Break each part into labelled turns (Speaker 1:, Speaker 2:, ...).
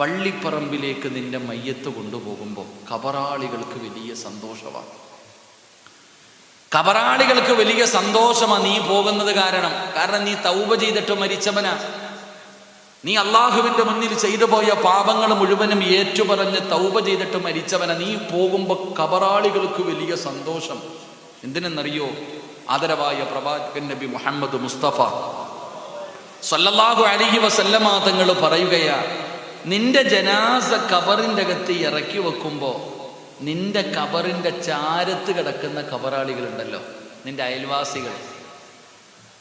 Speaker 1: പള്ളിപ്പറമ്പിലേക്ക് നിന്റെ മയ്യത്ത് കൊണ്ടുപോകുമ്പോൾ കബറാളികൾക്ക് വലിയ സന്തോഷമാണ്. കബറാളികൾക്ക് വലിയ സന്തോഷമാണ് നീ പോകുന്നത് കാരണം. കാരണം നീ തൗബ ചെയ്തിട്ട് മരിച്ചവനാ. നീ അള്ളാഹുവിന്റെ മുന്നിൽ ചെയ്തു പോയ പാപങ്ങൾ മുഴുവനും ഏറ്റുപറഞ്ഞ് തൗബ ചെയ്തിട്ട് മരിച്ചവനാ. നീ പോകുമ്പോൾ കബറാളികൾക്ക് വലിയ സന്തോഷം. എന്തിനെന്നറിയോ? ആദരവായ പ്രവാചകൻ നബി മുഹമ്മദ് മുസ്തഫ. സല്ലല്ലാഹു അലഹി വസല്ലമ തങ്ങൾ പറയുകയാ നിന്റെ ജനാസ കബറിന്റെ അകത്ത് ഇറക്കി വെക്കുമ്പോൾ നിന്റെ കബറിന്റെ ചാരത്ത് കിടക്കുന്ന കബറാളികളുണ്ടല്ലോ. നിന്റെ അയൽവാസികൾ.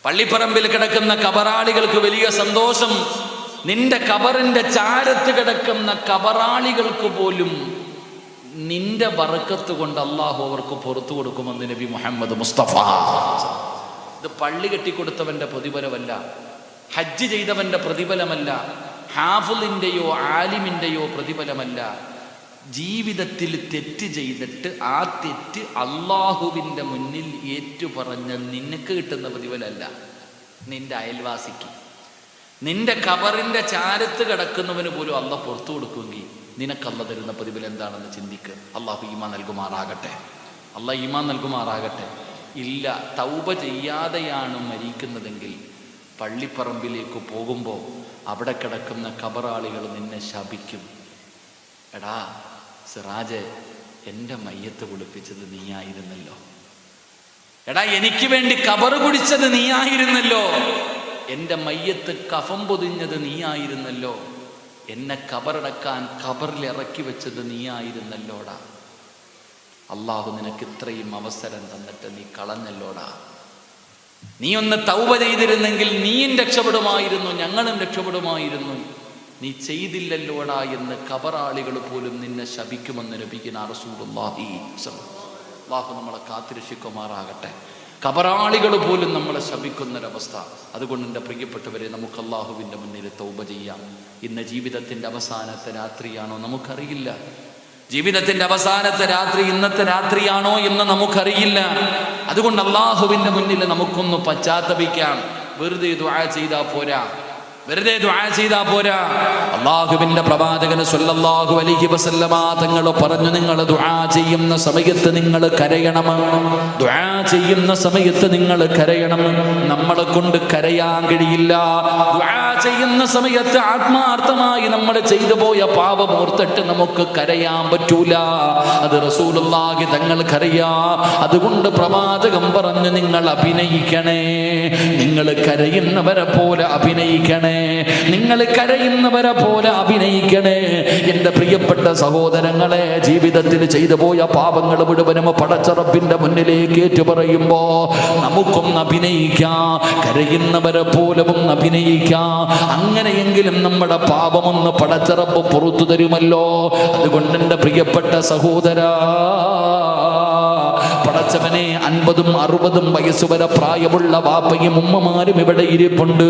Speaker 1: പള്ളിപ്പറമ്പിൽ കിടക്കുന്ന കബറാളികൾക്ക് വലിയ സന്തോഷം. നിന്റെ കബറിന്റെ ചാരത്ത് കിടക്കുന്ന കബറാളികൾക്ക് പോലും നിന്റെ വറക്കത്ത് കൊണ്ട് അള്ളാഹു അവർക്ക് പുറത്തു കൊടുക്കുമെന്ന് നബി മുഹമ്മദ് മുസ്തഫ. ഇത് പള്ളി കെട്ടിക്കൊടുത്തവന്റെ പ്രതിഫലമല്ല. ഹജ്ജ് ചെയ്തവന്റെ പ്രതിഫലമല്ല. ഹാഫുലിന്റെയോ ആലിമിന്റെയോ പ്രതിഫലമല്ല. ജീവിതത്തിൽ തെറ്റ് ചെയ്തിട്ട് ആ തെറ്റ് അള്ളാഹുവിന്റെ മുന്നിൽ ഏറ്റുപറഞ്ഞ നിനക്ക് കിട്ടുന്ന പ്രതിഫലമല്ല. നിന്റെ അയൽവാസിക്ക്. നിന്റെ കബറിന്റെ ചാരത്ത് കിടക്കുന്നവന് പോലും അല്ല പുറത്തു കൊടുക്കുമെങ്കിൽ നിനക്കല്ല തരുന്ന പ്രതിഫലം എന്താണെന്ന് ചിന്തിക്ക്. അള്ളാഹു ഈമ നൽകുമാറാകട്ടെ. അല്ല ഈമ നൽകുമാറാകട്ടെ. ഇല്ല തൗബ ചെയ്യാതെയാണ് മരിക്കുന്നതെങ്കിൽ പള്ളിപ്പറമ്പിലേക്ക് പോകുമ്പോൾ അവിടെ കിടക്കുന്ന കബറാളികൾ നിന്നെ ശപിക്കും. എടാ സിറാജ് എന്റെ മയ്യത്ത് കുളിപ്പിച്ചത് നീയായിരുന്നല്ലോ. എടാ എനിക്ക് വേണ്ടി കബറ് കുടിച്ചത് നീയായിരുന്നല്ലോ. എന്റെ മയ്യത്ത് കഫം പൊതിഞ്ഞത് നീയായിരുന്നല്ലോ. എന്നെ കബറടക്കാൻ കബറിൽ ഇറക്കി വെച്ചത് നീയായിരുന്നല്ലോടാ. അള്ളാഹു നിനക്ക് ഇത്രയും അവസരം തന്നിട്ട് നീ കളഞ്ഞല്ലോടാ. നീ ഒന്ന് തൗബ ചെയ്തിരുന്നെങ്കിൽ നീയും രക്ഷപ്പെടുമായിരുന്നു ഞങ്ങളും രക്ഷപ്പെടുമായിരുന്നു. നീ ചെയ്തില്ലല്ലോടാ എന്ന് കബറാളികൾ പോലും നിന്നെ ശപിക്കുമെന്ന് ലഭിക്കുന്ന റസൂലുള്ളാഹി അള്ളാഹു നമ്മളെ കാത്തിരക്ഷിക്കുമാറാകട്ടെ. കബറാളികൾ പോലും നമ്മളെ ശപിക്കുന്നൊരവസ്ഥ. അതുകൊണ്ട് എന്റെ പ്രിയപ്പെട്ടവരെ നമുക്ക് അള്ളാഹുവിന്റെ മുന്നിൽ തൗബ ചെയ്യാം. ഇന്ന് ജീവിതത്തിന്റെ അവസാനത്തെ രാത്രിയാണോ? നമുക്കറിയില്ല. ജീവിതത്തിന്റെ അവസാനത്തെ രാത്രി ഇന്നത്തെ രാത്രിയാണോ എന്ന് നമുക്കറിയില്ല. അതുകൊണ്ട് അള്ളാഹുവിന്റെ മുന്നിൽ നമുക്കൊന്ന് പശ്ചാത്തപിക്കാം. വെറുതെ ദുആ ചെയ്താൽ പോരാ. വെറുതെ ചെയ്താ പോരാ. അള്ളാഹുവിന്റെ പ്രവാചകന് സല്ലല്ലാഹു അലൈഹി വസല്ലമ തങ്ങൾ പറഞ്ഞു നിങ്ങൾ ദുആ ചെയ്യുന്ന സമയത്ത് നിങ്ങൾ കരയണം. ദുആ ചെയ്യുന്ന സമയത്ത് നിങ്ങൾ കരയണം. നമ്മളെ കൊണ്ട് കരയാൻ കഴിയില്ല. ദുആ ചെയ്യുന്ന സമയത്ത് ആത്മാർത്ഥമായി നമ്മൾ ചെയ്തു പോയ പാപം ഓർത്തിട്ട് നമുക്ക് കരയാൻ പറ്റൂല. അത് റസൂലുള്ളാഹി തങ്ങൾ കരയാ. അതുകൊണ്ട് പ്രവാചകം പറഞ്ഞു നിങ്ങൾ അഭിനയിക്കണേ. നിങ്ങൾ കരയുന്നവരെ പോലെ അഭിനയിക്കണേ. നിങ്ങൾ കരയുന്നവരെ പോലെ അഭിനയിക്കണേ. എന്റെ പ്രിയപ്പെട്ട സഹോദരങ്ങളെ ജീവിതത്തിൽ ചെയ്തു പോയ പാപങ്ങൾ മുഴുവനും പടച്ചറപ്പിന്റെ മുന്നിലേക്ക് ഏറ്റു പറയുമ്പോ നമുക്കൊന്ന് അഭിനയിക്കാം. കരയുന്നവരെ പോലും ഒന്ന് അഭിനയിക്കാം. അങ്ങനെയെങ്കിലും നമ്മുടെ പാപമൊന്ന് പടച്ചറപ്പ് പുറത്തു തരുമല്ലോ. അതുകൊണ്ട് എന്റെ പ്രിയപ്പെട്ട സഹോദരാ പടച്ചവനെ അൻപതും അറുപതും വയസ്സ് വരെ പ്രായമുള്ള വാപ്പയും ഉമ്മമാരും ഇവിടെ ഇരിപ്പുണ്ട്.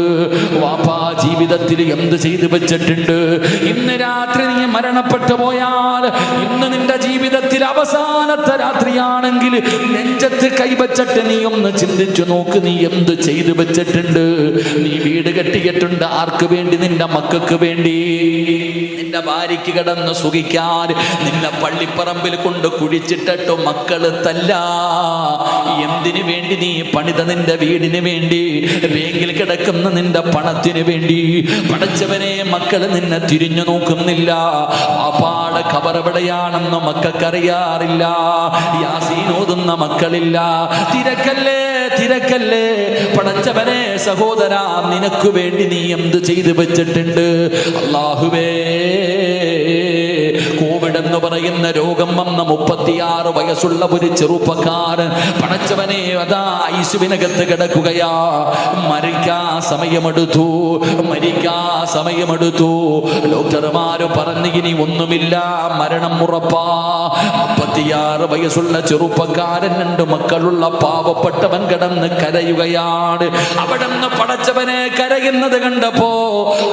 Speaker 1: വാപ്പ ജീവിതത്തിൽ എന്ത് ചെയ്തു വെച്ചിട്ടുണ്ട്? ഇന്ന് രാത്രി നീ മരണപ്പെട്ടു പോയാൽ ഇന്ന് നിന്റെ ജീവിതത്തിൽ അവസാനത്തെ രാത്രിയാണെങ്കിൽ നെഞ്ചത്ത് കൈവച്ചിട്ട് നീ ഒന്ന് ചിന്തിച്ചു നോക്ക് നീ എന്ത് ചെയ്തു വെച്ചിട്ടുണ്ട്. നീ വീട് കെട്ടിയിട്ടുണ്ട്. ആർക്ക് വേണ്ടി? നിന്റെ മക്കൾക്ക് വേണ്ടി. നിന്റെ ഭാര്യയ്ക്ക് കിടന്ന് സുഖിക്കാൻ നിന്നെ പള്ളിപ്പറമ്പിൽ കൊണ്ട് കുഴിച്ചിട്ടിട്ട് മക്കൾ തല്ല. എന്തിനു വേണ്ടി നീ പണിത നിന്റെ വീടിന് വേണ്ടി? ബാങ്കിൽ കിടക്കുന്ന നിന്റെ പണത്തിന് വേണ്ടി. പടച്ചവനെ മക്കൾ നിന്നെ തിരിഞ്ഞു നോക്കുന്നില്ല. പാപ്പാടെ ഖബറെവിടെയാണെന്ന് മക്കൾക്കറിയാറില്ല. യാസീനോതുന്ന മക്കളില്ല. തിരക്കല്ലേ തിരക്കല്ലേ? പടച്ചവനെ സഹോദര നിനക്ക് വേണ്ടി നീ എന്ത് ചെയ്തു വെച്ചിട്ടുണ്ട്? അള്ളാഹുവേ കോവിഡ് എന്ന് പറയുന്ന രോഗം വന്ന മുപ്പത്തിയാറ് വയസ്സുള്ള ഒരു ചെറുപ്പക്കാരൻ പടച്ചവനെ അതാ ഐശുവിനകത്ത് കിടക്കുകയാ. മരിക്കാ സമയമെടുത്തു മരിക്കാ സമയമെടുത്തു. ഡോക്ടർമാര് പറഞ്ഞു ഇനി ഒന്നുമില്ല മരണം ഉറപ്പാ. മുപ്പത്തിയാറ് വയസ്സുള്ള ചെറുപ്പക്കാരൻ രണ്ട് മക്കളുള്ള പാവപ്പെട്ടവൻ കിടന്ന് കരയുകയാണ്. അവിടെ നിന്ന് പടച്ചവനെ കരയുന്നത് കണ്ടപ്പോ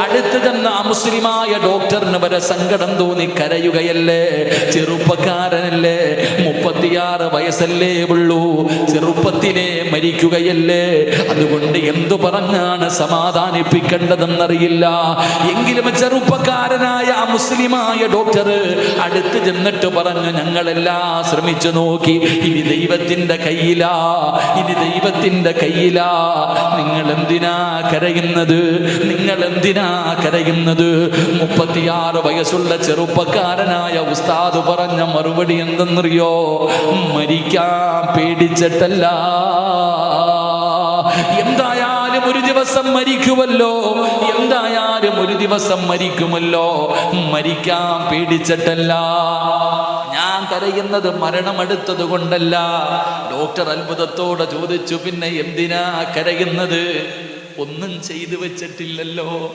Speaker 1: അടുത്ത് തന്നെ ആ മുസ്ലിമായ ഡോക്ടറിന് വരെ സങ്കടം തോന്നി കരയുകയല്ലേ. കുട്ടിയല്ലേ ചെറുപ്പക്കാരനല്ലേ? മുപ്പത്തിയാറ് വയസ്സല്ലേ ഉള്ളൂ. ചെറുപ്പത്തിനെ മരിക്കുകയല്ലേ? അതുകൊണ്ട് എന്തു പറഞ്ഞാണ് സമാധാനിപ്പിക്കേണ്ടതെന്നറിയില്ല. എങ്കിലും ചെറുപ്പക്കാരനായ മുസ്ലിമായ ഡോക്ടർ അടുത്ത് ചെന്നിട്ട് പറഞ്ഞു ഞങ്ങളെല്ലാം ശ്രമിച്ചു നോക്കി. ഇനി ദൈവത്തിന്റെ കയ്യിലാ. ഇനി ദൈവത്തിന്റെ കയ്യിലാ. നിങ്ങൾ എന്തിനാ കരയുന്നത്? നിങ്ങൾ എന്തിനാ കരയുന്നത്? മുപ്പത്തിയാറ് വയസ്സുള്ള ചെറുപ്പക്കാരനായ ഉസ്താദ് പറഞ്ഞ മറുപടി എന്തെന്നറിയോ? മരിക്കാൻ പേടിച്ചിട്ടല്ല. എന്തായാലും ഒരു ദിവസം മരിക്കുമല്ലോ. എന്തായാലും ഒരു ദിവസം മരിക്കുമല്ലോ. മരിക്കാൻ പേടിച്ചിട്ടല്ല. ഞാൻ കരയുന്നത് മരണമെടുത്തത് കൊണ്ടല്ല. ഡോക്ടർ അത്ഭുതത്തോടെ ചോദിച്ചു പിന്നെ എന്തിനാ കരയുന്നത്? ഒന്നും ചെയ്തു വെച്ചിട്ടില്ലല്ലോ.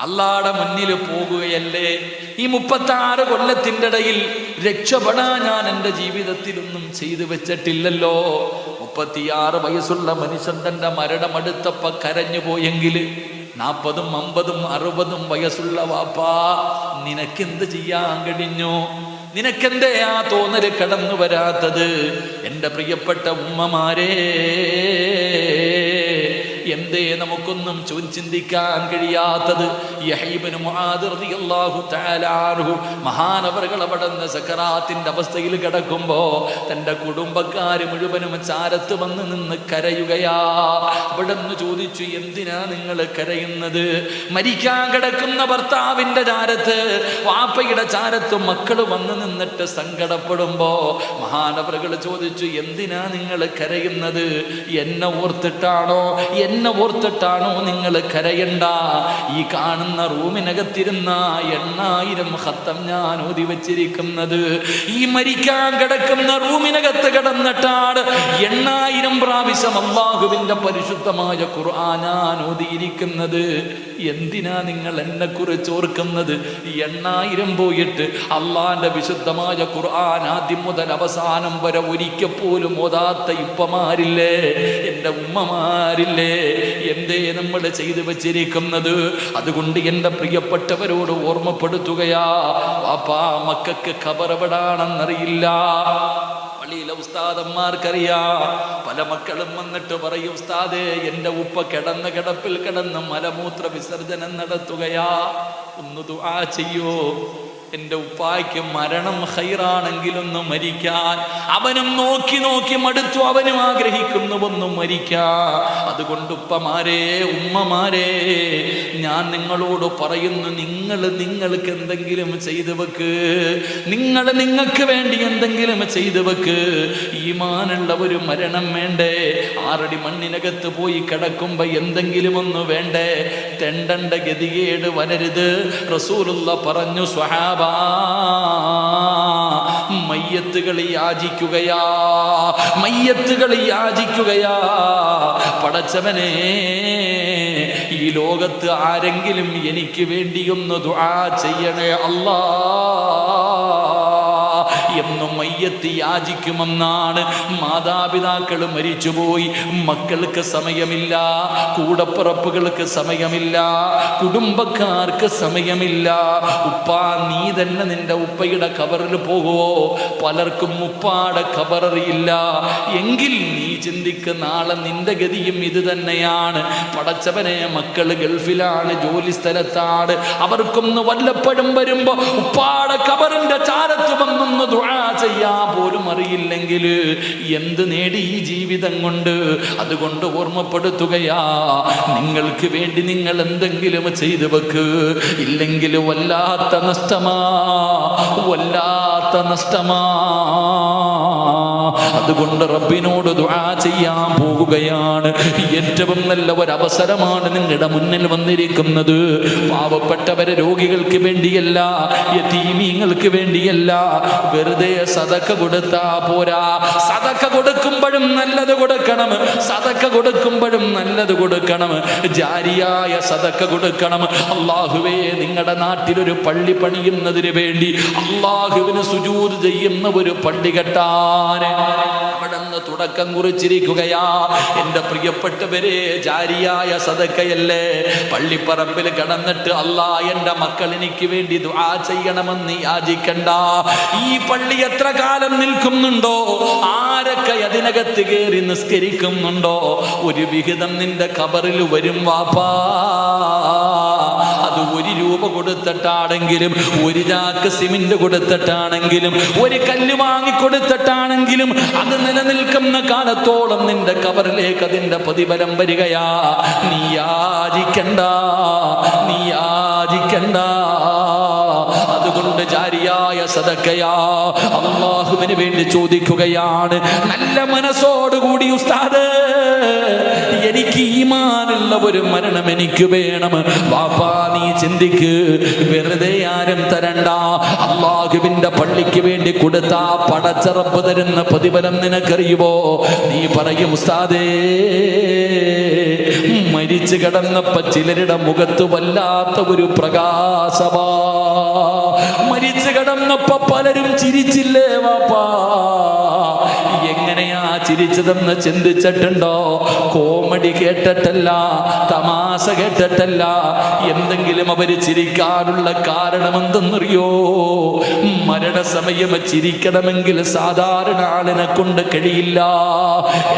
Speaker 1: അള്ളാടെ മുന്നിൽ പോകുകയല്ലേ? ഈ മുപ്പത്തി ആറ് കൊല്ലത്തിന്റെ ഇടയിൽ രക്ഷപ്പെടാൻ ഞാൻ എന്റെ ജീവിതത്തിലൊന്നും ചെയ്തു വെച്ചിട്ടില്ലല്ലോ. മുപ്പത്തിയാറ് വയസ്സുള്ള മനുഷ്യൻ തന്റെ മരണമടുത്തപ്പ കരഞ്ഞു പോയെങ്കിൽ നാൽപ്പതും അമ്പതും അറുപതും വയസ്സുള്ള വാപ്പാ നിനക്കെന്ത് ചെയ്യാൻ കഴിഞ്ഞു? നിനക്കെന്തേ ആ തോന്നൽ കടന്നു വരാത്തത്? എന്റെ പ്രിയപ്പെട്ട ഉമ്മമാരേ എന്തേ നമുക്കൊന്നും ചിന്തിക്കാൻ കഴിയാത്തത്? മഹാനവറുകൾ അവിടെ നിന്ന് സക്കറാത്തിന്റെ അവസ്ഥയിൽ കിടക്കുമ്പോ തന്റെ കുടുംബക്കാര് മുഴുവനും ചാരത്ത് വന്ന് നിന്ന് കരയുകയാ. അവിടെ നിന്ന് ചോദിച്ചു എന്തിനാ നിങ്ങൾ കരയുന്നത്? മരിക്കാൻ കിടക്കുന്ന ഭർത്താവിന്റെ ചാരത്ത് വാപ്പയുടെ ചാരത്ത് മക്കൾ വന്ന് നിന്നിട്ട് സങ്കടപ്പെടുമ്പോ മഹാനവറുകൾ ചോദിച്ചു എന്തിനാ നിങ്ങൾ കരയുന്നത്? എന്നെ ഓർത്തിട്ടാണോ? എന്നെ ഓർത്തിട്ടാണോ നിങ്ങൾ കരയണ്ട? ഈ കാണുന്ന റൂമിനകത്തിരുന്ന എണ്ണായിരം ഹത്തം ഞാൻ ഓതി വച്ചിരിക്കുന്നത്. ഈ മരിക്കാൻ കിടക്കുന്ന റൂമിനകത്ത് കിടന്നിട്ടാണ് എണ്ണായിരം പ്രാവശ്യം അള്ളാഹുവിന്റെ പരിശുദ്ധമായ ഖുർആൻ ഞാൻ ഓതിയിരിക്കുന്നത്. എന്തിനാ നിങ്ങൾ എന്നെ കുറിച്ച് ഓർക്കുന്നത്? എണ്ണായിരം പോയിട്ട് അള്ളാന്റെ വിശുദ്ധമായ ഖുർആൻ ആദ്യം മുതൽ അവസാനം വരെ ഒരിക്കൽ പോലും ഓതാത്ത ഇപ്പമാരില്ലേ? എന്റെ ഉമ്മമാരില്ലേ? എന്തേ നമ്മൾ ചെയ്തു വച്ചിരിക്കുന്നത്? അതുകൊണ്ട് എന്റെ പ്രിയപ്പെട്ടവരോട് ഓർമ്മപ്പെടുത്തുകയാ. വാപ്പാ മക്കൾക്ക് ഖബറവിടാണെന്നറിയില്ല. ഉസ്താദന്മാർക്കറിയാ. പല മക്കളും വന്നിട്ട് പറയും ഉസ്താദേ എന്റെ ഉപ്പ കിടന്ന കിടപ്പിൽ കിടന്ന് മലമൂത്ര വിസർജനം നടത്തുകയാ. ഒന്ന് ദുആ ചെയ്യോ. എന്റെ ഉപ്പായ്ക്ക് മരണം ഹൈറാണെങ്കിലൊന്ന് മരിക്കാൻ. അവനും നോക്കി നോക്കി മടുത്തു അവനും ആഗ്രഹിക്കുന്നു ഒന്ന് മരിക്കാൻ. അതുകൊണ്ട് ഉപ്പമാരെ ഉമ്മമാരെ ഞാൻ നിങ്ങളോട് പറയുന്നു നിങ്ങൾ നിങ്ങൾക്ക് എന്തെങ്കിലും ചെയ്തു വെക്ക്. നിങ്ങൾ നിങ്ങൾക്ക് വേണ്ടി എന്തെങ്കിലും ചെയ്തു വെക്ക്. ഈമാനുള്ള ഒരു മരണം വേണ്ടേ? ആറടി മണ്ണിനകത്ത് പോയി കിടക്കുമ്പോ എന്തെങ്കിലും ഒന്ന് വേണ്ടേ? തെണ്ടണ്ട ഗതികേട് വരരുത്. റസൂലുള്ള പറഞ്ഞു സ്വഹാബ മയ്യത്തുകൾ യാചിക്കുകയാ. മയ്യത്തുകൾ യാചിക്കുകയാ. പടച്ചവനെ ഈ ലോകത്ത് ആരെങ്കിലും എനിക്ക് വേണ്ടിയൊന്ന് ദുആ ചെയ്യണേ അല്ലാ. എന്നും മയ്യത്ത് യാചിക്കുമെന്നാണ് മാതാപിതാക്കൾ മരിച്ചുപോയി. മക്കൾക്ക് സമയമില്ല കൂടപ്പിറപ്പുകൾക്ക് സമയമില്ല കുടുംബക്കാർക്ക് സമയമില്ല. ഉപ്പ നീ തന്നെ നിന്റെ ഉപ്പയുടെ കവറിൽ പോകുവോ? പലർക്കും ഉപ്പാടെ കവറിയില്ല എങ്കിൽ നീ ചിന്തിക്ക് നാളെ നിന്റെ ഗതിയും ഇത് തന്നെയാണ്. പടച്ചവനെ മക്കൾ ഗൾഫിലാണ് ജോലി സ്ഥലത്താണ്. അവർക്കൊന്ന് വല്ലപ്പോഴും വരുമ്പോ ഉപ്പാടെ കബറിന്റെ ചാരത്ത് ദുആ ചെയ്യാ പോലും അറിയില്ലെങ്കിൽ എന്ത് നേടി ഈ ജീവിതം കൊണ്ട്? അതുകൊണ്ട് ഓർമ്മപ്പെടുത്തുകയാ. നിങ്ങൾക്ക് വേണ്ടി നിങ്ങൾ എന്തെങ്കിലും ചെയ്തു വെക്ക്. ഇല്ലെങ്കിൽ വല്ലാത്ത നഷ്ടമാ. വല്ലാത്ത നഷ്ടമാ. അതുകൊണ്ട് റബ്ബിനോട് ദുആ ചെയ്യാൻ പോവുകയാണ് ഏറ്റവും നല്ല ഒരവസരമാണ് നിങ്ങളുടെ മുന്നിൽ വന്നിരിക്കുന്നത്. പാവപ്പെട്ടവരെ രോഗികൾക്ക് വേണ്ടിയല്ല യതീമീങ്ങൾക്ക് വേണ്ടിയല്ല വെറുതെ വെറുതെ സതക്ക കൊടുത്താ പോരാ. സതക്ക കൊടുക്കുമ്പോഴും നല്ലത് കൊടുക്കണം. സതക്ക കൊടുക്കുമ്പോഴും നല്ലത് കൊടുക്കണം. ജാരിയായ സതക്ക കൊടുക്കണം. അള്ളാഹുവേ നിങ്ങളുടെ നാട്ടിലൊരു പള്ളി പണിയുന്നതിന് വേണ്ടി അള്ളാഹുവിന് സുജൂത് ചെയ്യുന്ന ഒരു പള്ളി കെട്ടാന് അവിടെ തുടക്കം കുറിച്ചിരിക്കുകയാ. എന്റെ പ്രിയപ്പെട്ടവരെ ജാരിയായ സതക്കയല്ലേ? പള്ളിപ്പറമ്പിൽ കടന്നിട്ട് അല്ലാ എന്റെ മക്കൾ എനിക്ക് വേണ്ടി ദുആ ചെയ്യണമെന്ന് യാചിക്കണ്ട. ഈ പള്ളി എത്ര കാലം നിൽക്കുന്നുണ്ടോ? ആരൊക്കെ അതിനകത്ത് കയറി നിസ്കരിക്കുന്നുണ്ടോ? ഒരു വിഹിതം നിന്റെ കബറിൽ വരും വാപ്പാ. അത് ഒരു രൂപ കൊടുത്തിട്ടാണെങ്കിലും ഒരു ചാക്ക് സിമെന്റ് കൊടുത്തിട്ടാണെങ്കിലും ഒരു കല്ല് വാങ്ങിക്കൊടുത്തിട്ടാണെങ്കിലും അത് നിലനിൽക്കുന്ന കാലത്തോളം നിന്റെ കബറിലേക്ക് അതിന്റെ പ്രതിഫലം വരികയാ. നീ യാചിക്കണ്ട നീ യാചിക്കണ്ട. ജാരിയായ സദക്കയാ. അള്ളാഹുവിന് വേണ്ടി ചോദിക്കുകയാണ്. നല്ല മനസ്സോടുകൂടി ഉസ്താദ് എനിക്ക് ഈമാനുള്ള ഒരു മരണം എനിക്ക് വേണം. വാപ്പാ നീ ചിന്തിക്ക്. വെറുതെ ആരും തരണ്ട. അള്ളാഹുവിന്റെ പള്ളിക്ക് വേണ്ടി കൊടുത്ത പടച്ചറപ്പ് തരുന്ന പ്രതിഫലം നിനക്കറിയുമോ നീ പറയും ഉസ്താദേ മരിച്ചു കിടന്നപ്പ ചിലരുടെ മുഖത്ത് വല്ലാത്ത ഒരു പ്രകാശമാ. കിടന്നപ്പോ പലരും ചിരിച്ചില്ലേ വാപ്പാ? എങ്ങനെയാ ചിരിച്ചതെന്ന് ചിന്തിച്ചിട്ടുണ്ടോ? കോമഡി കേട്ടിട്ടല്ല തമാശ കേട്ടിട്ടല്ല. എന്തെങ്കിലും അവർ ചിരിക്കാനുള്ള കാരണം എന്തെന്നറിയോ മരണസമയം ചിരിക്കണമെങ്കിൽ സാധാരണ ആളിനെ കൊണ്ട് കഴിയില്ല.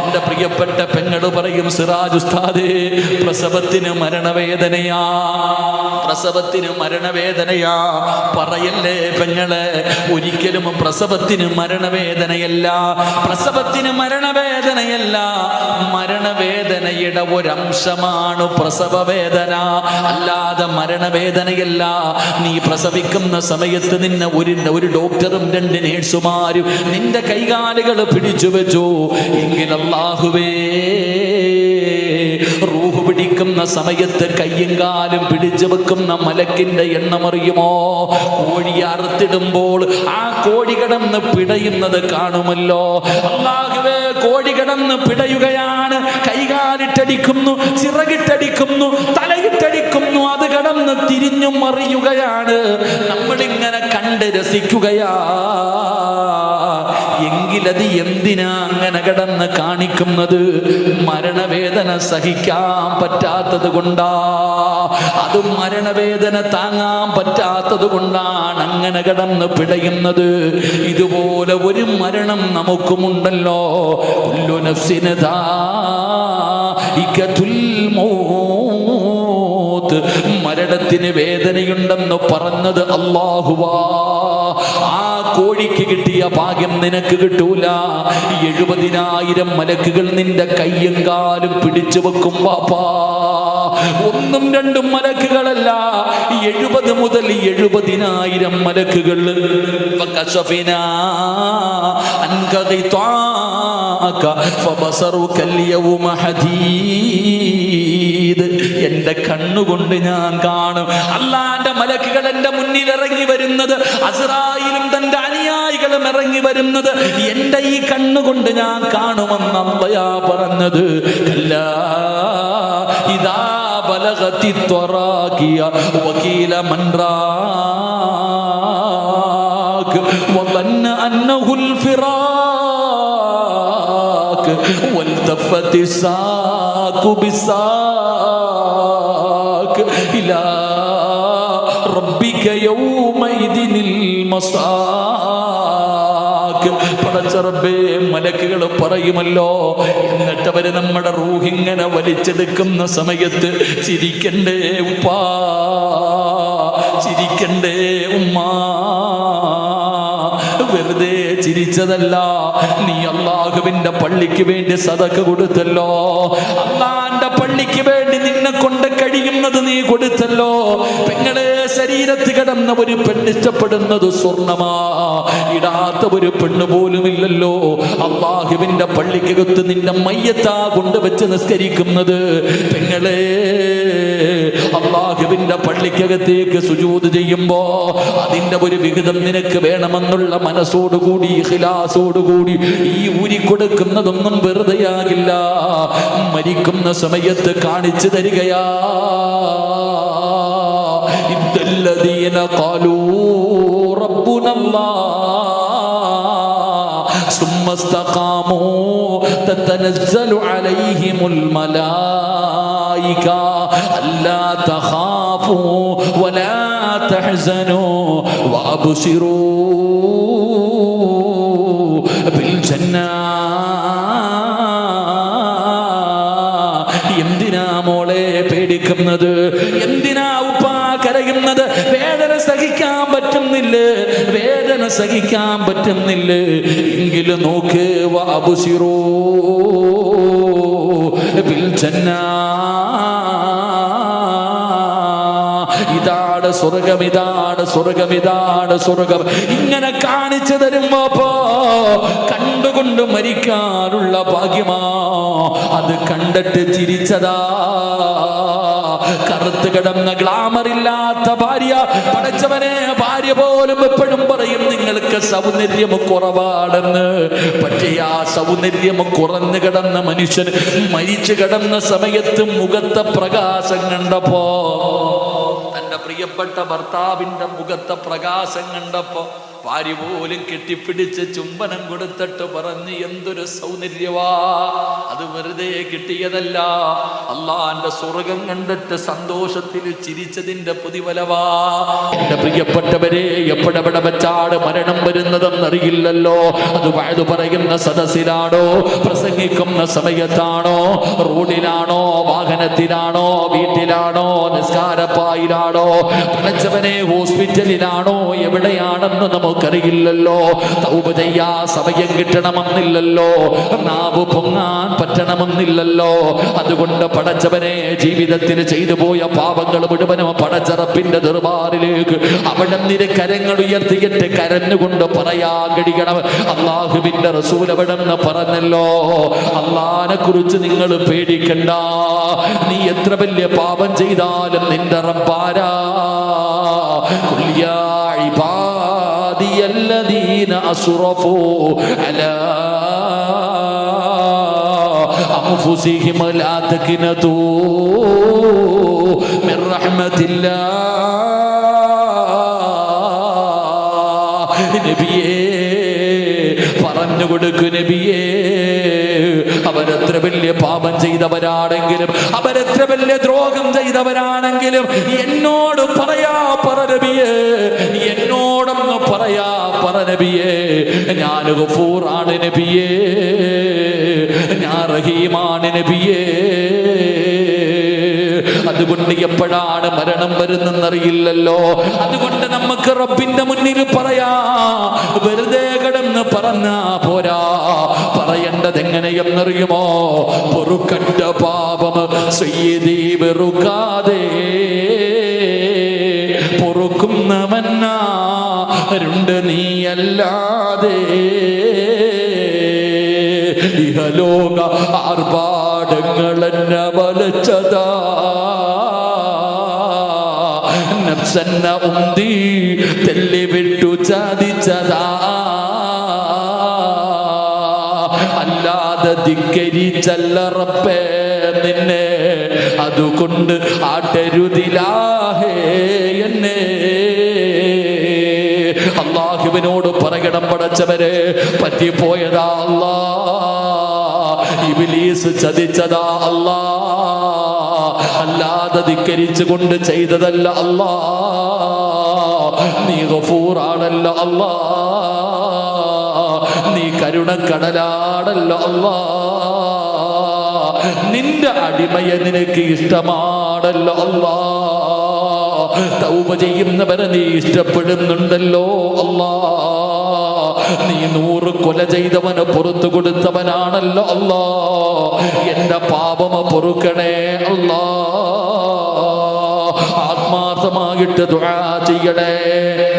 Speaker 1: എന്റെ പ്രിയപ്പെട്ട പെങ്ങട് പറയും സിറാജ് ഉസ്താദേ പ്രസവത്തിന് മരണവേദനയാ. പ്രസവത്തിന് മരണവേദനയാ. പറയല്ലേ പെങ്ങളെ ഒരിക്കലും പ്രസവത്തിന് മരണവേദനയല്ല. പ്രസവത്തിന് മരണവേദനയല്ല. മരണവേദനയുടെ ഒരംശമാണ് പ്രസവ വേദന അല്ലാതെ മരണവേദനയല്ല. നീ പ്രസവിക്കുന്ന സമയത്ത് നിന്നെ ഒരു ഡോക്ടറും രണ്ട് നേഴ്സുമാരും നിന്റെ കൈകാലുകൾ പിടിച്ചു വെച്ചു റൂഹ് പിടിക്കുന്ന സമയത്ത് കയ്യും കാലും പിടിച്ചു വെക്കുന്ന മലക്കിന്റെ എണ്ണമറിയുമോ കോഴി അറുത്തിടുമ്പോൾ ആ കോഴി കിടന്ന് പിടയുന്നത് കാണുമല്ലോ. അള്ളാഹുവേ കോഴി കിടന്ന് പിടയുകയാണ്. കൈകാലിട്ടടിക്കുന്നു ചിറകിട്ടടിക്കുന്നു തലയിട്ടടിക്കുന്നു അത് കിടന്ന് തിരിഞ്ഞു മറിയുകയാണ്. നമ്മളിങ്ങനെ കണ്ട് രസിക്കുകയാ. എങ്കിലത് എന്തിനാ അങ്ങനെ കിടന്ന് കാണിക്കുന്നത്? മരണവേദന സഹിക്കാൻ പറ്റാത്തത് കൊണ്ടാ. അത് മരണവേദന താങ്ങാൻ പറ്റാത്തത് കൊണ്ടാണ് അങ്ങനെ കിടന്ന് പിടയുന്നത്. ഇതുപോലെ ഒരു മരണം നമുക്കുമുണ്ടല്ലോ. മരണത്തിന് വേദനയുണ്ടെന്ന് പറഞ്ഞത് അള്ളാഹുവാ കോഴിക്ക് കിട്ടിയ ഭാഗ്യം നിനക്ക് കിട്ടൂല എഴുപതിനായിരം മലക്കുകൾ നിന്റെ കയ്യും കാലും പിടിച്ചു വെക്കും പാപ്പാ ഒന്നും രണ്ടും മലക്കുകളല്ല എഴുപത് മുതൽ എഴുപതിനായിരം മലക്കുകൾ فكشفنا عنك غطاءك فبصرك اليوم حديد എന്റെ കണ്ണുകൊണ്ട് ഞാൻ കാണും അള്ളാന്റെ മലക്കുകൾ എന്റെ മുന്നിൽ ഇറങ്ങി വരുന്നത് അസ്രായിലും തന്റെ അനുയായികളും ഇറങ്ങി വരുന്നത് എന്റെ ഈ കണ്ണുകൊണ്ട് ഞാൻ കാണുമെന്ന് അമ്പയാ പറഞ്ഞത് അല്ല ഇതാ ബലഗത്തി ത്വറാക്കിയ വക്കീല മൻറാക്ക് وظن أنه الفراق والتفت الساق بالساق പടച്ച പടച്ചറബേ മലക്കുകൾ പറയുമല്ലോ. എന്നിട്ട് അവർ നമ്മുടെ റൂഹിങ്ങനെ വലിച്ചെടുക്കുന്ന സമയത്ത് ചിരിക്കണ്ടേ ഉപ്പാ ചിരിക്കണ്ടേ ഉമ്മ. വെറുതെ ചിരിച്ചതല്ല നീ അള്ളാഹുവിന്റെ പള്ളിക്ക് വേണ്ടി സതക്ക് കൊടുത്തല്ലോ. അള്ളാന്റെ പള്ളിക്ക് വേണ്ടി നിന്നെ കൊണ്ട് കഴിയുന്നത് നീ കൊടുത്തല്ലോ. കിടന്ന ഒരു പെണ്ണ് ഇഷ്ടപ്പെടുന്നത് സ്വർണമാ. ഇടാത്ത ഒരു പെണ്ണ് പോലുമില്ലല്ലോ അള്ളാഹുവിന്റെ പള്ളിക്കകത്ത് നിന്റെ മയ്യത്താ കൊണ്ടുവച്ച് നിസ്കരിക്കുന്നത്. പെങ്ങളെ അള്ളാഹുവിന്റെ പള്ളിക്കകത്തേക്ക് സുജൂത് ചെയ്യുമ്പോ അതിന്റെ ഒരു വിഹിതം നിനക്ക് വേണമെന്നുള്ള മനസ്സോടുകൂടി ഹിലാസോടുകൂടി ഈ ഊരിക്കൊടുക്കുന്നതൊന്നും വെറുതെയാകില്ല. മരിക്കുന്ന സമയത്ത് കാണിച്ചു തരികയാ. الذين قالوا ربنا الله ثم استقاموا تتنزل عليهم الملائكة ألا تخافوا ولا تحزنوا وأبصروا بالجنات സഹിക്കാൻ പറ്റുന്നില്ല. എങ്കിലും നോക്ക് വാബുസിറോ ഇതാണ് സ്വർഗം ഇതാണ് സ്വർഗം ഇതാണ് സ്വർഗം. ഇങ്ങനെ കാണിച്ചു തരുമ്പോ കണ്ടുകൊണ്ട് മരിക്കാനുള്ള ഭാഗ്യമാ. അത് കണ്ടിട്ട് ചിരിച്ചതാ. കറുത്ത് കിടന്ന ഗ്ലാമർ ഇല്ലാത്ത ഭാര്യ പടച്ചവനെ ഭാര്യ പോലും എപ്പോഴും പറയും നിങ്ങൾക്ക് സൗന്ദര്യം കുറവാണെന്ന്. പക്ഷേ ആ സൗന്ദര്യം കുറഞ്ഞു കിടന്ന മനുഷ്യൻ മരിച്ചു കിടന്ന സമയത്ത് മുഖത്തെ പ്രകാശം കണ്ടപ്പോ പ്രിയപ്പെട്ട ഭർത്താവിന്റെ മുഖത്തെ പ്രകാശം കണ്ടപ്പോ ഭാര്യ പോലും കെട്ടിപ്പിടിച്ച് ചുംബനം കൊടുത്തിട്ട് പറഞ്ഞ് എന്തൊരു സൗന്ദര്യവാ. അത് വെറുതെ കിട്ടിയതല്ല. അള്ളാന്റെ സ്വർഗം കണ്ടിട്ട് സന്തോഷത്തിൽ ചിരിച്ചതിന്റെ പ്രതിഫലവാ. എന്റെ പ്രിയപ്പെട്ടവരെ എപ്പോഴെവിടെ വെച്ചാണ് മരണം വരുന്നതെന്നറിയില്ലല്ലോ. അത് വയത് പറയുന്ന സദസ്സിലാണോ? പ്രസംഗിക്കുന്ന സമയത്താണോ? റോഡിലാണോ? വാഹനത്തിലാണോ? വീട്ടിലാണോ? നിസ്കാരപ്പായിലാണോ? പടച്ചവനെ ഹോസ്പിറ്റലിലാണോ? എവിടെയാണെന്ന് നമുക്കറിയില്ലല്ലോ. തൗബ സമയം കിട്ടണമെന്നില്ലല്ലോ. നാവ് പൊങ്ങാൻ പറ്റണമെന്നില്ലല്ലോ. അതുകൊണ്ട് പടച്ചവനെ ജീവിതത്തിന് ചെയ്തു പോയ പാപങ്ങൾ മുഴുവനും പടച്ചറപ്പിന്റെ ദർബാറിലേക്ക് അവിടെ നിര കരങ്ങൾ ഉയർത്തിയിട്ട് കരഞ്ഞുകൊണ്ട് പറയാൻ കഴിയണം. അള്ളാഹുവിന്റെ റസൂൽ അവിടെ പറഞ്ഞല്ലോ അള്ളാനെ കുറിച്ച് നിങ്ങൾ പേടിക്കണ്ട. നീ എത്ര വലിയ പാപം ചെയ്താലും നിന്റെ റബ്ബാരാ. أسرفوا على أنفسهم لا تكنتوا من رحمة الله നബിയേ പറഞ്ഞു കൊടുക്കു നബിയേ അവരെത്ര വലിയ പാപം ചെയ്തവരാണെങ്കിലും അവരെത്ര വലിയ ദ്രോഹം ചെയ്തവരാണെങ്കിലും എന്നോട് പറയാ പറ നബിയേ എന്നോടൊന്ന് പറയാ പറ നബിയേ ഞാൻ ഗഫൂറാണ് നബിയേ ഞാൻ റഹീമാണ് നബിയേ. അതുകൊണ്ട് എപ്പോഴാണ് മരണം വരുന്നെന്നറിയില്ലല്ലോ. അതുകൊണ്ട് നമുക്ക് റബ്ബിന്റെ മുന്നിൽ പറയാ വെറുതെ കിടന്ന് പറഞ്ഞാ പോരാ. പറയേണ്ടത് എങ്ങനെയെന്നറിയുമോ? പൊറുക്കണ്ട പാപം സ്വയ്യതീ വെറുക്കാതെ പൊറുക്കുന്നവന്നാരുണ്ട് നീയല്ലാതെ. ഇഹലോക ആർഭാടങ്ങളെന്നെ വലച്ചതാ. നഫ്സന്ന ഉന്തി തെല്ലി വിട്ടു ചതിച്ചതാ. അല്ലാതെ ധിക്കരിച്ചല്ലറപ്പേ നിന്നെ. അതുകൊണ്ട് ആട്ടരുതിലാഹേ എന്നെ. അള്ളാഹുവിനോട് പറയണം പടച്ചവരെ പറ്റിപ്പോയതാ അല്ലാ ഇബിലീസ് ചതിച്ചതാ അല്ലാ അല്ലാതെ ധിക്കരിച്ചു കൊണ്ട് ചെയ്തതല്ല അല്ലാ നീ ഗഫൂറാണല്ല അല്ലാ നീ കരുണക്കടലാണല്ലോ അല്ലാ നിന്റെ അടിമയെ നിനക്ക് ഇഷ്ടമാണല്ലോ അല്ലാ തൗബ ചെയ്യുന്നവരെ നീ ഇഷ്ടപ്പെടുന്നുണ്ടല്ലോ. അല്ലാ നീ നൂറ് കൊല ചെയ്തവന് പുറത്തു കൊടുത്തവനാണല്ലോ. അല്ലാ എന്റെ പാപമ പൊറുക്കണേ. അല്ലാ ആത്മാർത്ഥമായിട്ട് ദുആ ചെയ്യണേ.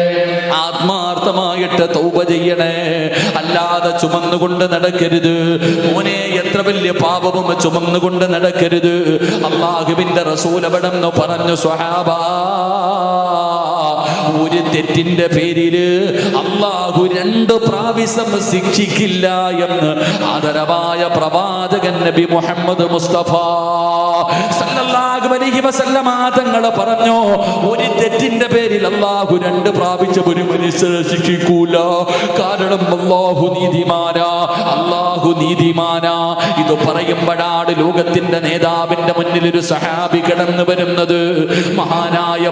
Speaker 1: ആത്മാർത്ഥമായിട്ട് തൗബ ചെയ്യണേ. അല്ലാതെ ചുമന്നുകൊണ്ട് നടക്കരുത്. മോനെ എത്ര വലിയ പാപവും ചുമന്നുകൊണ്ട് നടക്കരുത്. അള്ളാഹുവിന്റെ റസൂലപടം പറഞ്ഞു സ്വഹാബാ ഒരു തെറ്റിന്റെ പേരിൽ അള്ളാഹു രണ്ട് പ്രാവശ്യം ശിക്ഷിക്കില്ല എന്ന് ആദരവായ പ്രവാചകൻ നബി മുഹമ്മദ് മുസ്തഫ തങ്ങൾ പറഞ്ഞു ഒരു തെറ്റിന്റെ പേരിൽ അള്ളാഹു രണ്ട് പ്രാപിച്ച ഒരു മനുഷ്യരെ ശിക്ഷിക്കൂല കാരണം അള്ളാഹു നീതിമാനാ അള്ളാഹു നീതിമാനാ. ഇത് പറയുമ്പോഴാണ് ലോകത്തിന്റെ നേതാവിന്റെ മുന്നിൽ ഒരു സഹാബി കടന്നു വരുന്നത്. മഹാനായ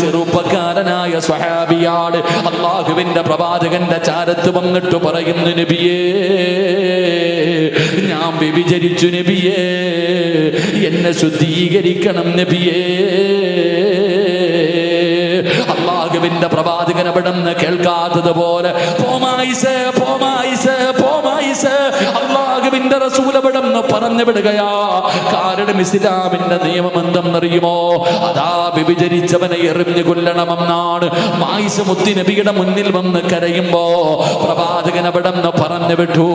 Speaker 1: ചെറുപ്പക്കാരനായ സഹാബിയാണ്. അള്ളാഹുവിന്റെ പ്രവാചകന്റെ ചാരത്ത് വന്നിട്ട് പറയുന്നു നബിയേ ഞാൻ വ്യഭിചരിച്ചു നബിയേ. എന്നെ ശുദ്ധീകരിക്കണം നബിയേ. അള്ളാഹുവിന്റെ പ്രവാചകൻ അവിടുന്ന് കേൾക്കാത്തത് പോലെ പോമായിസ് പോമായിസ് പോമായിസ്. അള്ളാഹുവിന്റെ റസൂൽ അവിടുന്ന് പറഞ്ഞു വിടുകയാ. കാരണം ഇസ്ലാമിന്റെ നിയമം എന്തെന്നറിയുമോ? അതാ വ്യഭിചരിച്ചവനെ എറിഞ്ഞു കൊല്ലണമെന്നാണ്. മായിസ് മുത്തി നബിയുടെ മുന്നിൽ വന്ന് കരയുമ്പോ പ്രവാചകൻ അവിടുന്ന് പറഞ്ഞു വിട്ടു.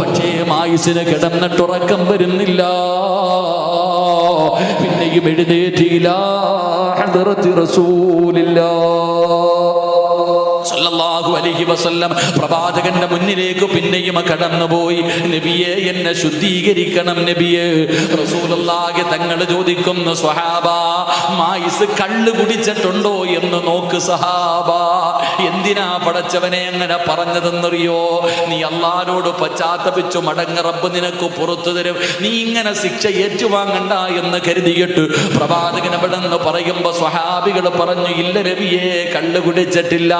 Speaker 1: പക്ഷേ മായുസിന് കിടന്നിട്ടുറക്കം വരുന്നില്ല. പിന്നെയും എഴുന്നേറ്റിയില്ല സല്ലല്ലാഹു അലൈഹി വസല്ലം പ്രവാചകന്റെ മുന്നിലേക്ക് പിന്നെയും കടന്നുപോയി. നബിയെ എന്നെ ശുദ്ധീകരിക്കണം നബിയെ. റസൂലുള്ളാഹി തങ്ങൾ ചോദിക്കുന്നു സ്വഹാബ മായിസ് കള്ളു കുടിച്ചിട്ടുണ്ടോ എന്ന് നോക്ക് സഹാബ എന്തിനാ പടച്ചവനെ അങ്ങനെ പറഞ്ഞതെന്നറിയോ? നീ അള്ളാരോട് പശ്ചാത്തപിച്ചു മടങ്ങ റബ്ബ് നിനക്ക് പുറത്തു തരും. നീ ഇങ്ങനെ ശിക്ഷ ഏറ്റുവാങ്ങണ്ട എന്ന് കരുതിയിട്ട് പ്രവാചകൻ അവിടെ നിന്ന് പറയുമ്പോ സ്വഹാബികൾ പറഞ്ഞു ഇല്ല രവിയെ കള്ള് കുടിച്ചിട്ടില്ല.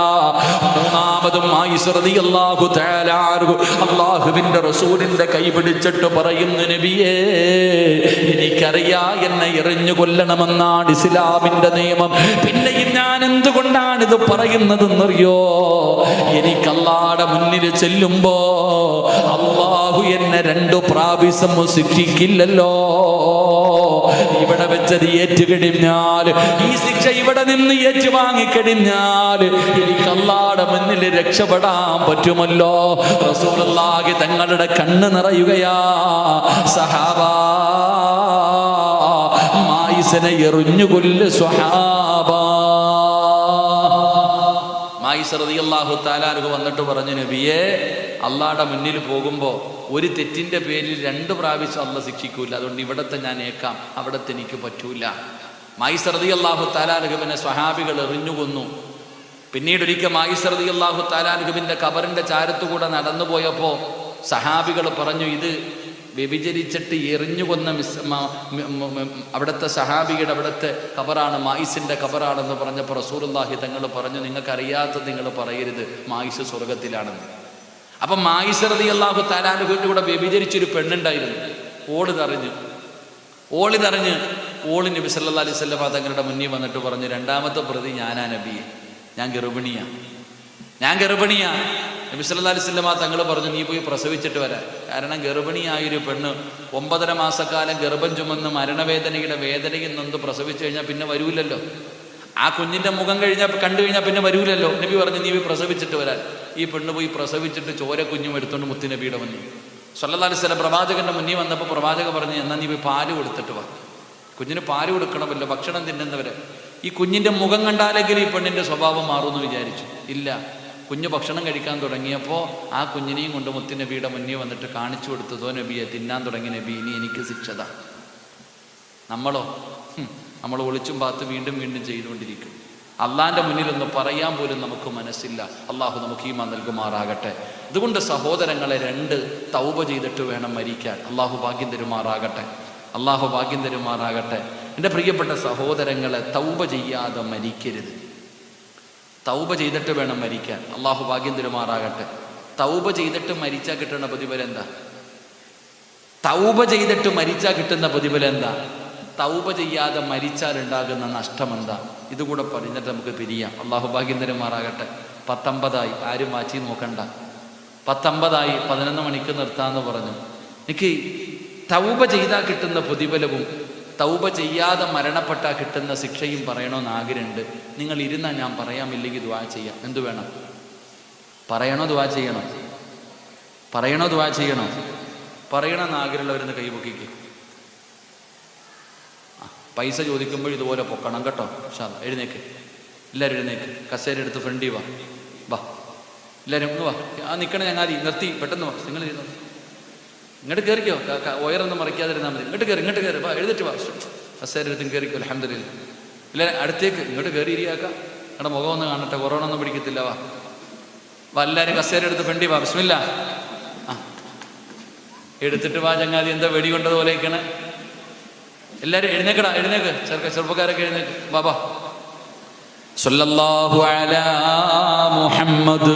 Speaker 1: മൂന്നാമതും അള്ളാഹു അള്ളാഹുവിന്റെ റസൂലിന്റെ കൈ പിടിച്ചിട്ട് പറയുന്നു നബിയേ എനിക്കറിയാ എന്നെ എറിഞ്ഞു കൊല്ലണമെന്നാണ് ഇസ്ലാമിന്റെ നിയമം. പിന്നെയും ഞാൻ എന്തുകൊണ്ടാണ് ഇത് പറയുന്നതെന്നറിയോ? എനിക്ക് അള്ളാടെ മുന്നിൽ ചെല്ലുമ്പോ അള്ളാഹു എന്നെ രണ്ടു പ്രാവശ്യം ശിക്ഷിക്കില്ലല്ലോ ഇവിടെ വെച്ചത് ഏറ്റുകഴിഞ്ഞാൽ ഈ ശിക്ഷ ഇവിടെ നിന്ന് ഏറ്റുവാങ്ങിക്കഴിഞ്ഞാൽ എനിക്ക് അല്ലാടെ മുന്നിൽ രക്ഷപ്പെടാൻ പറ്റുമല്ലോ. റസൂലുള്ളാഹി തങ്ങളുടെ കണ്ണ് നിറയുകയാ. സഹാബാ മായിസനെ എറിഞ്ഞുകൊല്ല് സ്വഹാബാ. മായിസ് റളിയല്ലാഹു താലാനുക്ക് വന്നിട്ട് പറഞ്ഞു നബിയെ അള്ളാടെ മുന്നിൽ പോകുമ്പോൾ ഒരു തെറ്റിന്റെ പേരിൽ രണ്ട് പ്രാവശ്യം അല്ല ശിക്ഷിക്കൂല. അതുകൊണ്ട് ഇവിടത്തെ ഞാൻ ഏക്കാം അവിടത്തെ എനിക്ക് പറ്റൂല. മായിസ് അള്ളാഹു താലാനുഹുവിനെ സ്വഹാബികൾ എറിഞ്ഞുകൊന്നു പിന്നീട് ഒരിക്കൽ മായിസ് അള്ളാഹു താലാനുഹുവിന്റെ കബറിന്റെ ചാരത്തുകൂടെ നടന്നു പോയപ്പോൾ സഹാബികൾ പറഞ്ഞു ഇത് വ്യഭിചരിച്ചിട്ട് എറിഞ്ഞു കൊന്ന മിസ് അവിടുത്തെ സഹാബിയുടെ അവിടുത്തെ കബറാണ് മായിസിന്റെ കബറാണെന്ന് പറഞ്ഞപ്പോൾ റസൂലുള്ളാഹി തങ്ങൾ പറഞ്ഞു നിങ്ങൾക്കറിയാത്ത നിങ്ങൾ പറയരുത് മായിസ് സ്വർഗത്തിലാണെന്ന് അപ്പം മായിസ് റതി അള്ളാഹു താലാനുഹുവിന്റെ കൂടെ വ്യഭിചരിച്ചൊരു പെണ്ണുണ്ടായിരുന്നു. ഓട് തറിഞ്ഞു. ഓളി തറിഞ്ഞ് ഓളി നബി സല്ലാ അലൈഹി സ്വല്ലം തങ്ങളുടെ മുന്നിൽ വന്നിട്ട് പറഞ്ഞു രണ്ടാമത്തെ പ്രതി ഞാനാ നബിയെ ഞാൻ ഗർഭിണിയാ. ഞാൻ ഗർഭിണിയാ. നബി സല്ലല്ലാഹു അലൈഹി വസല്ലമ തങ്ങൾ പറഞ്ഞു നീ പോയി പ്രസവിച്ചിട്ട് വരാൻ കാരണം ഗർഭിണിയായൊരു പെണ്ണ് ഒമ്പതര മാസക്കാലം ഗർഭം ചുമന്ന് മരണവേദനയുടെ വേദനയിൽ നിന്ന് പ്രസവിച്ചു കഴിഞ്ഞാൽ പിന്നെ വരൂലല്ലോ. ആ കുഞ്ഞിന്റെ മുഖം കഴിഞ്ഞാൽ കണ്ടു കഴിഞ്ഞാൽ പിന്നെ വരൂലല്ലോ. നബി പറഞ്ഞു നീ പോയി പ്രസവിച്ചിട്ട് വരാൻ. ഈ പെണ്ണ് പോയി പ്രസവിച്ചിട്ട് ചോര കുഞ്ഞും എടുത്തുകൊണ്ട് മുത്തു നബിയുടെ മുന്നിൽ. സല്ലല്ലാഹു അലൈഹി വസല്ലം പ്രവാചകന്റെ മുന്നിൽ വന്നപ്പോൾ പ്രവാചകൻ പറഞ്ഞു എന്നാൽ നീ പോയി പാൽ കൊടുത്തിട്ട് വാ. കുഞ്ഞിന് പാൽ കൊടുക്കണമല്ലോ ഭക്ഷണം തിന്നുന്നവരെ. ഈ കുഞ്ഞിന്റെ മുഖം കണ്ടാലെങ്കിലും ഈ പെണ്ണിന്റെ സ്വഭാവം മാറുമെന്ന് വിചാരിച്ചു. ഇല്ല. കുഞ്ഞ് ഭക്ഷണം കഴിക്കാൻ തുടങ്ങിയപ്പോൾ ആ കുഞ്ഞിനെയും കൊണ്ട് മുത്തുനബിയുടെ മുന്നിൽ വന്നിട്ട് കാണിച്ചു കൊടുത്തതോ നബിയെ തിന്നാൻ തുടങ്ങി നബി ഇനി എനിക്ക് ശിക്ഷത നമ്മളോ? നമ്മൾ ഒളിച്ചും പാത്ത് വീണ്ടും വീണ്ടും ചെയ്തുകൊണ്ടിരിക്കും. അള്ളാന്റെ മുന്നിൽ ഒന്ന് പറയാൻ പോലും നമുക്ക് മനസ്സില്ല. അള്ളാഹു നമുക്ക് ഈ നൽകുമാറാകട്ടെ. അതുകൊണ്ട് സഹോദരങ്ങളെ രണ്ട് തൗപ ചെയ്തിട്ട് വേണം മരിക്കാൻ. അള്ളാഹു ഭാഗ്യം തരുമാറാകട്ടെ. അള്ളാഹു ഭാഗ്യം തരുമാറാകട്ടെ. എന്റെ പ്രിയപ്പെട്ട സഹോദരങ്ങളെ തൗപ ചെയ്യാതെ മരിക്കരുത്. തൗബ ചെയ്തിട്ട് വേണം മരിക്കാൻ. അള്ളാഹു ഭാഗ്യം തിരുമാറാകട്ടെ. തൗബ ചെയ്തിട്ട് മരിച്ചാൽ കിട്ടുന്ന പ്രതിഫലം എന്താ? തൗബ ചെയ്തിട്ട് മരിച്ചാൽ കിട്ടുന്ന പ്രതിഫലം എന്താ? തൗബ ചെയ്യാതെ മരിച്ചാൽ ഉണ്ടാകുന്ന നഷ്ടം എന്താ? ഇതുകൂടെ പറഞ്ഞിട്ട് നമുക്ക് പിരിയാം. അള്ളാഹു ഭാഗ്യം തിരുമാറാകട്ടെ. പത്തൊമ്പതായി. ആരും മാറ്റി നോക്കണ്ട. പത്തൊമ്പതായി പതിനൊന്ന് മണിക്ക് നിർത്താന്ന് പറഞ്ഞു. എനിക്ക് തൗബ ചെയ്താൽ കിട്ടുന്ന പ്രതിഫലവും തൗബ ചെയ്യാതെ മരണപ്പെട്ടാൽ കിട്ടുന്ന ശിക്ഷയും പറയണമെന്ന് ആഗ്രഹമുണ്ട്. നിങ്ങൾ ഇരുന്നാൽ ഞാൻ പറയാമില്ലെങ്കിൽ ദുവാ ചെയ്യാം. എന്തു വേണം? പറയണോ ദുവാ ചെയ്യണോ? പറയണോ ദുവാ ചെയ്യണോ? പറയണമെന്ന് ആഗ്രഹമുള്ളവരെന്ന് കൈപൊക്കിക്ക് പൈസ ചോദിക്കുമ്പോൾ ഇതുപോലെ പൊക്കണം കേട്ടോ ഷാ എഴുന്നേക്ക്. എല്ലാവരും എഴുന്നേക്ക്. കസേര എടുത്ത് ഫ്രണ്ടി വാ. വാ. എല്ലാവരും ഒന്ന് വാ. ആ നിൽക്കണ ചങ്ങാതി നിർത്തി. പെട്ടെന്ന് വാ. നിങ്ങൾ ഇരുന്നോ. ഇങ്ങോട്ട് കയറിക്കോ ഉയരൊന്നും മറിക്കാതിരുന്നാൽ മതി. ഇങ്ങോട്ട് കയറി ഇങ്ങോട്ട് കയറി വാ എഴുതിട്ട് വാ. അസാരിടത്തും കയറിക്കോ അലഹമില്ല ഇല്ല അടുത്തേക്ക് ഇങ്ങോട്ട് കയറി ഇരിയാക്കാം. നിങ്ങളുടെ മുഖം ഒന്ന് കാണട്ടെ. കൊറോണ ഒന്നും പിടിക്കത്തില്ല. വാ. വാ എല്ലാവരും കസേര എടുത്ത് പെണ്ടി വാ. ബിസ്മില്ല. ആ. എടുത്തിട്ട് വാ ചങ്ങാതി. എന്താ വെടി കൊണ്ടതുപോലെ ഇരിക്കണേ എല്ലാരും എഴുന്നേക്കടാ എഴുന്നേക്ക്. ചെറുക്ക ചെറുപ്പക്കാരൊക്കെ എഴുന്നേക്ക്. ബാബാ സല്ലല്ലാഹു അലാ മുഹമ്മദ്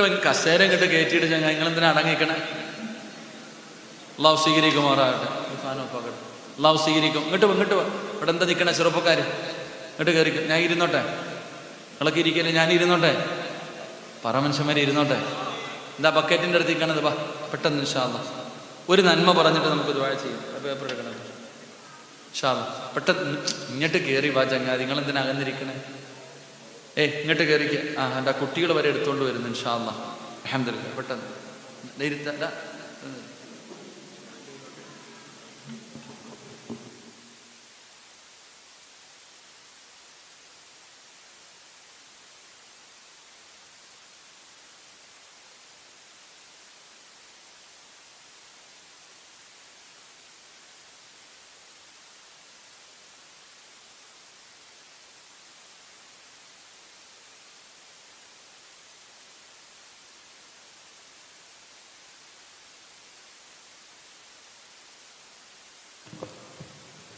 Speaker 1: എന്നിട്ട് കസേര ഇങ്ങോട്ട് കയറ്റിയിട്ട് ചങ്ങ നിങ്ങൾ എന്തിനാ അടങ്ങിക്കണേ ലവ് സ്വീകരിക്കുമാറാകട്ടെ. ഈ ലവ് സ്വീകരിക്കും. ഇങ്ങോട്ട് ഇങ്ങോട്ട്. ഇവിടെ എന്താ നിൽക്കണ ചെറുപ്പക്കാർ ഇങ്ങോട്ട് കയറിക്കും. ഞാൻ ഇരുന്നോട്ടെ. നിങ്ങളൊക്കെ ഇരിക്കല്ലേ? ഞാൻ ഇരുന്നോട്ടെ. പറ മനുഷ്യന്മാരെ ഇരുന്നോട്ടെ. എന്താ ബക്കറ്റിന്റെ അടുത്ത് നിൽക്കണത് വാ പെട്ടെന്ന് ഇൻഷാല്ല ഒരു നന്മ പറഞ്ഞിട്ട് നമുക്ക് ദ്വാഴ ചെയ്യും. പേപ്പർ എടുക്കണം. ഇൻഷാല്ല പെട്ടെന്ന് ഇങ്ങോട്ട് കയറി വാ ചങ്ങാതി. നിങ്ങൾ എന്തിനാ അകന്നിരിക്കണേ? ഏയ് ഇങ്ങോട്ട് കയറിക്ക് ആ എന്റെ കുട്ടികൾ വരെ എടുത്തുകൊണ്ട് വരുന്നു ഇൻഷാല്ല അഹമ്മദില്ല പെട്ടെന്ന്. ദേ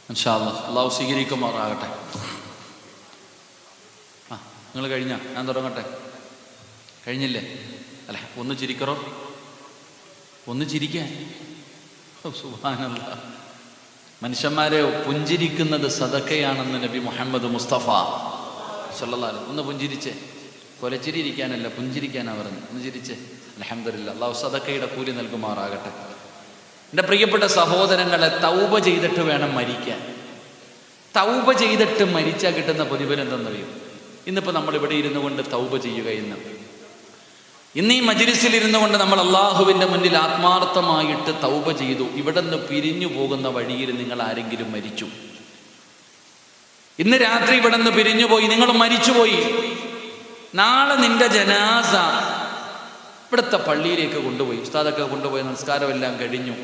Speaker 1: അള്ളാഹു സ്വീകരിക്കുമാറാകട്ടെ ആ നിങ്ങൾ കഴിഞ്ഞ? ഞാൻ തുടങ്ങട്ടെ. കഴിഞ്ഞില്ലേ? അല്ലേ ഒന്ന് ചിരിക്കറോ? ഒന്ന് ചിരിക്കാൻ ഓ, സുബ്ഹാനല്ലാ. മനുഷ്യന്മാരെ പുഞ്ചിരിക്കുന്നത് സദക്കയാണെന്ന് നബി മുഹമ്മദ് മുസ്തഫ സല്ലല്ലാഹു ഒന്ന് പുഞ്ചിരിച്ചേ. കൊലച്ചിരി ഇരിക്കാനല്ല പുഞ്ചിരിക്കാനാ പറഞ്ഞു ഒന്ന് ചിരിച്ചേ. അലഹമില്ല അള്ളാഹു സദക്കയുടെ കൂലി നൽകുമാറാകട്ടെ. എന്റെ പ്രിയപ്പെട്ട സഹോദരങ്ങളെ തൗബ ചെയ്തിട്ട് വേണം മരിക്കാൻ. തൗബ ചെയ്തിട്ട് മരിച്ചാൽ കിട്ടുന്ന പ്രതിഫലം എന്തെന്നറിയും ഇന്നിപ്പോൾ നമ്മൾ ഇവിടെ ഇരുന്നു കൊണ്ട് തൗബ ചെയ്യുക എന്ന്. ഇന്ന് ഈ മജിലിസിൽ ഇരുന്നു കൊണ്ട് നമ്മൾ അള്ളാഹുവിന്റെ മുന്നിൽ ആത്മാർത്ഥമായിട്ട് തൗബ ചെയ്തു. ഇവിടെ നിന്ന് പിരിഞ്ഞു പോകുന്ന വഴിയിൽ നിങ്ങൾ ആരെങ്കിലും മരിച്ചു. ഇന്ന് രാത്രി ഇവിടെ നിന്ന് പിരിഞ്ഞുപോയി നിങ്ങൾ മരിച്ചുപോയി നാളെ നിന്റെ ജനാസ ഇവിടുത്തെ പള്ളിയിലേക്ക് കൊണ്ടുപോയി. ഉസ്താദൊക്കെ കൊണ്ടുപോയി. നമസ്കാരമെല്ലാം കഴിഞ്ഞു.